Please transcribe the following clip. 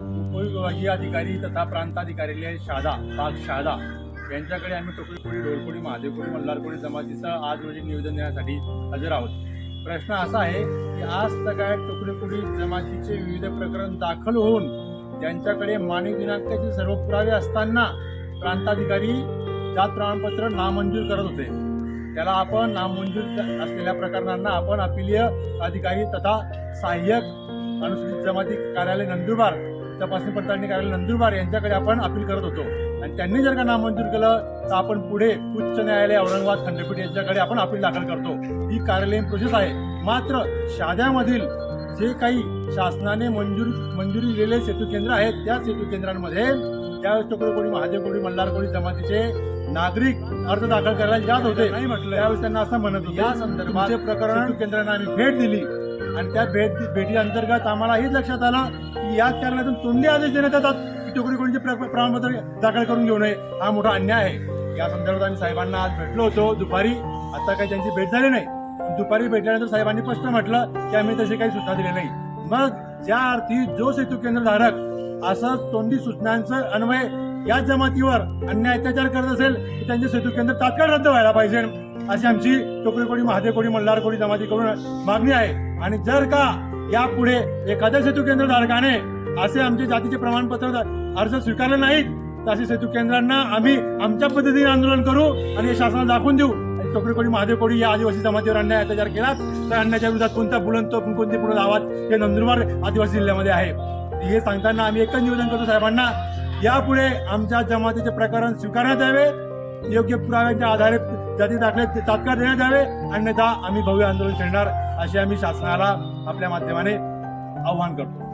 उपविभागीय अधिकारी तथा प्रांताधिकारी शादा बाग शादा. यांच्याकडे आम्ही टोकळीकोळी ढोलकोळी महादेवपुरी मल्हारपुरी जमातीचं आज रोजी निवेदन देण्यासाठी हजर आहोत. प्रश्न असा आहे की आज सगळ्या टोकळीपुरी जमातीचे विविध प्रकरण दाखल होऊन त्यांच्याकडे मानवी दिनांकाचे सर्व पुरावे असताना प्रांताधिकारी जात प्रमाणपत्र नामंजूर करत होते. त्याला आपण नामंजूर असलेल्या प्रकरणांना आपण अपिलीय अधिकारी तथा सहाय्यक अनुसूचित जमाती कार्यालय नंदुरबार तपासणी पडताळणी कार्यालय नंदुरबार यांच्याकडे आपण अपील करत होतो. आणि त्यांनी जर का नामंजूर केलं तर आपण पुढे उच्च न्यायालय औरंगाबाद खंडपीठ यांच्याकडे आपण अपील दाखल करतो. ही कार्यालयीन प्रोसेस आहे. मात्र शाद्यामधील जे काही शासनाने मंजूर मंजुरी दिलेले सेतू केंद्र आहेत त्या सेतू केंद्रांमध्ये ज्यावेळेस टोकळकोळी महादेवकोळी मल्हारकोळी जमातीचे नागरिक अर्ज दाखल करायला जात होते. नाही म्हटलं त्यावेळेस त्यांना असं म्हणत होते या संदर्भात प्रकरण केंद्रांना आम्ही भेट दिली. आणि त्या भेट भेटी अंतर्गत आम्हाला हेच लक्षात आलं की याच कारणातून तोंडी आदेश देण्यात येतात की टोकरी कोणीचे प्र- प्रमाणपत्र दाखल करून घेऊ नये. हा मोठा अन्याय आहे. या संदर्भात आम्ही साहेबांना आज भेटलो होतो. दुपारी आता काही त्यांची भेट झाली नाही. दुपारी भेटल्यानंतर साहेबांनी स्पष्ट म्हटलं की आम्ही तशी काही सूचना दिल्या नाही. मग ज्या अर्थी जो सेतू केंद्रधारक असं तोंडी सूचनांचं अन्वय या जमातीवर अन्याय अत्याचार करत असेल तर त्यांचे सेतू केंद्र तात्काळ रद्द व्हायला पाहिजे. अशी आमची टोकरीकोडी मल्हार मल्हारकोडी जमातीकडून मागणी आहे. आणि जर का यापुढे एखाद्या सेतू केंद्रधारकाने असे आमचे जातीचे प्रमाणपत्र अर्ज स्वीकारले नाहीत तर असे सेतू केंद्रांना आम्ही आमच्या पद्धतीने आंदोलन करू आणि हे शासनाला दाखवून देऊ. आणि महादेव महादेवकोडी या आदिवासी जमातीवर अन्याय अत्याचार केला तर अन्यायाच्या विरोधात कोणता बुलंद तो कोणते पूर्ण आवाज हे नंदुरबार आदिवासी जिल्ह्यामध्ये आहे. हे सांगताना आम्ही एकच निवेदन करतो साहेबांना यापुढे आमच्या जमातीचे प्रकरण स्वीकारण्यात यावे योग्य पुराव्यांच्या आधारे जाती दाखले तात्काळ देण्यात यावे अन्यथा आम्ही भव्य आंदोलन छेडणार अशी आम्ही शासनाला आपल्या माध्यमाने आव्हान करतो.